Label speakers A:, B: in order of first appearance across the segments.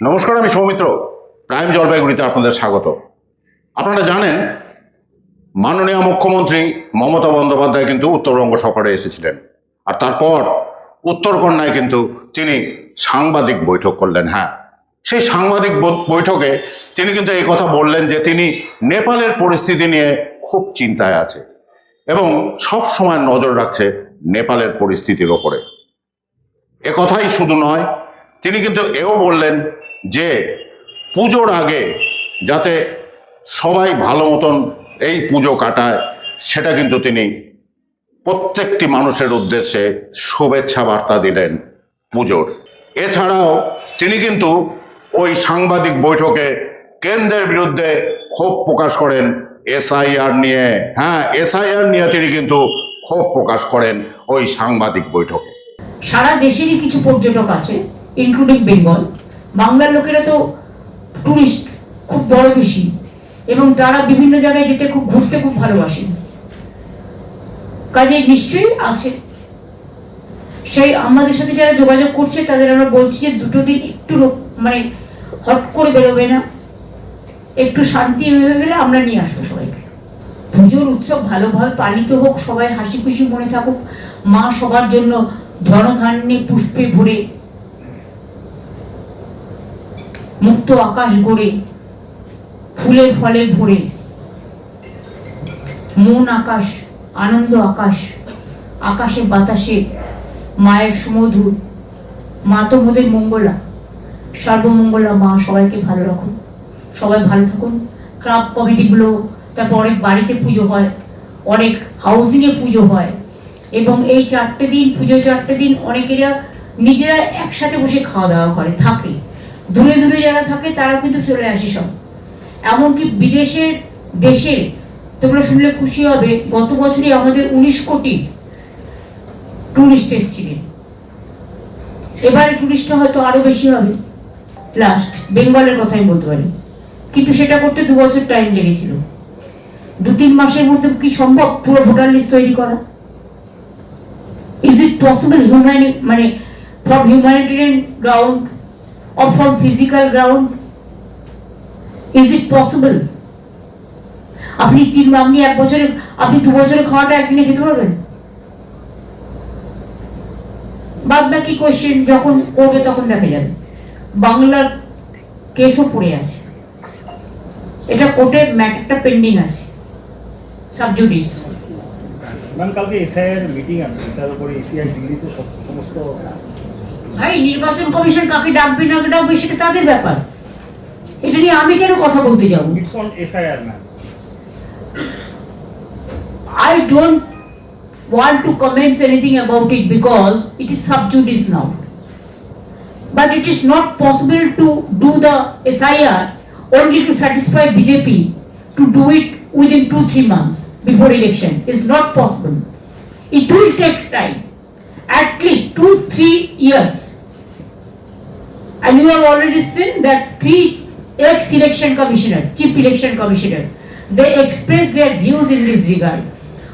A: নমস্কার, আমি সৌমিত্র। প্রাইম জলপাইগুড়িতে আপনাদের স্বাগত। আপনারা জানেন, মাননীয় মুখ্যমন্ত্রী মমতা বন্দ্যোপাধ্যায় কিন্তু উত্তরবঙ্গ সফরে এসেছিলেন। আর তারপর উত্তরকন্যায় কিন্তু তিনি সাংবাদিক বৈঠক করলেন হ্যাঁ। সেই সাংবাদিক বৈঠকে তিনি কিন্তু এই কথা বললেন যে তিনি নেপালের পরিস্থিতি নিয়ে খুব চিন্তায় আছে এবং সব সময় নজর রাখছে নেপালের পরিস্থিতির ওপরে। এ কথাই শুধু নয়, তিনি কিন্তু এও বললেন যে পুজোর আগে যাতে সবাই ভালো মতন এই পুজো কাটায়, সেটা কিন্তু তিনি প্রত্যেকটি মানুষের উদ্দেশ্যে শুভেচ্ছা বার্তা দিলেন পুজোর। এছাড়াও তিনি কিন্তু ওই সাংবাদিক বৈঠকে কেন্দ্রের বিরুদ্ধে ক্ষোভ প্রকাশ করেন, এসআইআর নিয়ে। হ্যাঁ এসআইআর নিয়ে তিনি কিন্তু ক্ষোভ প্রকাশ করেন ওই সাংবাদিক বৈঠকে।
B: সারা দেশেরই কিছু পর্যটক আছে ইনক্লুডিং বেঙ্গল বাংলার লোকেরা তো টুরিস্ট খুব বড় বেশি। এবং তারা বিভিন্ন জায়গায় যেতে খুব, ঘুরতে খুব ভালোবাসেন কাজে নিশ্চয়ই আছে। সেই আমাদের সাথে যারা যোগাযোগ করছে, তাদের আমরা বলছি যে দুটো দিন একটু মানে হট করে বেরোবে না। একটু শান্তি হয়ে গেলে আমরা নিয়ে আসব সবাইকে পুজোর উৎসব ভালোভাবে পালিত হোক, সবাই হাসি খুশি মনে থাকুক। মা সবার জন্য ধনধান্যে পুষ্পে ভরে মুক্ত আকাশ গড়ে ফুলে ফলে ভরে। মন আকাশ, আনন্দ আকাশ, আকাশে বাতাসে মায়ের সুমধুর মা তো মোদের মঙ্গলা। সর্বমঙ্গলা মা, সবাইকে ভালো রাখুন। সবাই ভালো থাকুন। ক্লাব কমিটিগুলো, তারপর অনেক বাড়িতে পুজো হয়, অনেক হাউজিংয়ে পুজো হয়, এবং এই চারটে দিন পুজো চারটে দিন অনেকেরা নিজেরা একসাথে বসে খাওয়া দাওয়া করে, থাকে। দূরে দূরে যারা থাকে তারা কিন্তু চলে আসে সব। এমনকি বিদেশের দেশের তোমরা শুনলে খুশি হবে, গত বছরই আমাদের উনিশ কোটি টুরিস্ট এসেছিলেন। এবারে টুরিস্টটা হয়তো আরও বেশি হবে। লাস্ট বেঙ্গলের কথাই বলতে পারি। কিন্তু সেটা করতে দু বছর টাইম লেগেছিল। দু তিন মাসের মধ্যে কি সম্ভব পুরো ভোটার লিস্ট তৈরি করা? ইজ ইট পসিবল হিউম্যানি মানে from humanitarian ground or from physical ground is it possible আপনি তিন আপনি এক বছরে, আপনি দু বছরে খাওয়াটা একদিনে খেতে পারবেন? বাদ বাকি কোয়েশ্চেন যখন করবে তখন দেখা যাবে। বাংলার কেসও পড়ে আছে। এটা কোর্টের ম্যাটারটা পেন্ডিং আছে। সাবজুডিস
C: ম্যাম, কালকে এসআইআর মিটিং আছে। এসআইআর উপরে এসিআই দিল্লিতে সমস্ত
B: ভাই নির্বাচন কমিশন কাকে ডাকবে না ডাকবে সেটা তাদের ব্যাপার এটা নিয়ে আমি কেন কথা বলতে যাব I don't want to comment anything about it because it is sub judice now. But it is not possible to do the SIR only to satisfy BJP to do it within two three months before election. It's not possible. It will take time, at least two three years. And you have already seen that three ex-election commissioner, chief election commissioner, they express their views in this regard.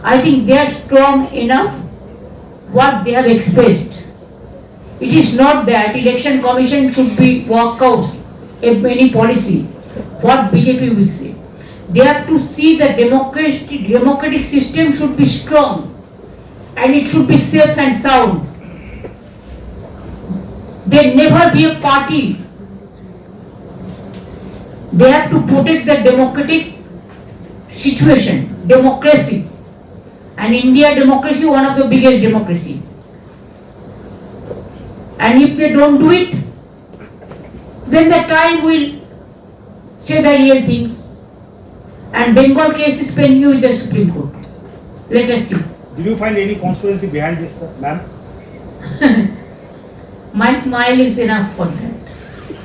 B: I think they are strong enough what they have expressed. It is not that election commission should be walk out any policy. What BJP will say. They have to see the democratic democratic system should be strong and it should be safe and sound. There never be a party. They have to protect the democratic situation, democracy. And India democracy, one of the biggest democracy. And if they don't do it, then the time will say the real things. And Bengal case is pending with the Supreme Court. Let us see.
C: Did you find any conspiracy behind this, ma'am?
B: My smile is enough for that.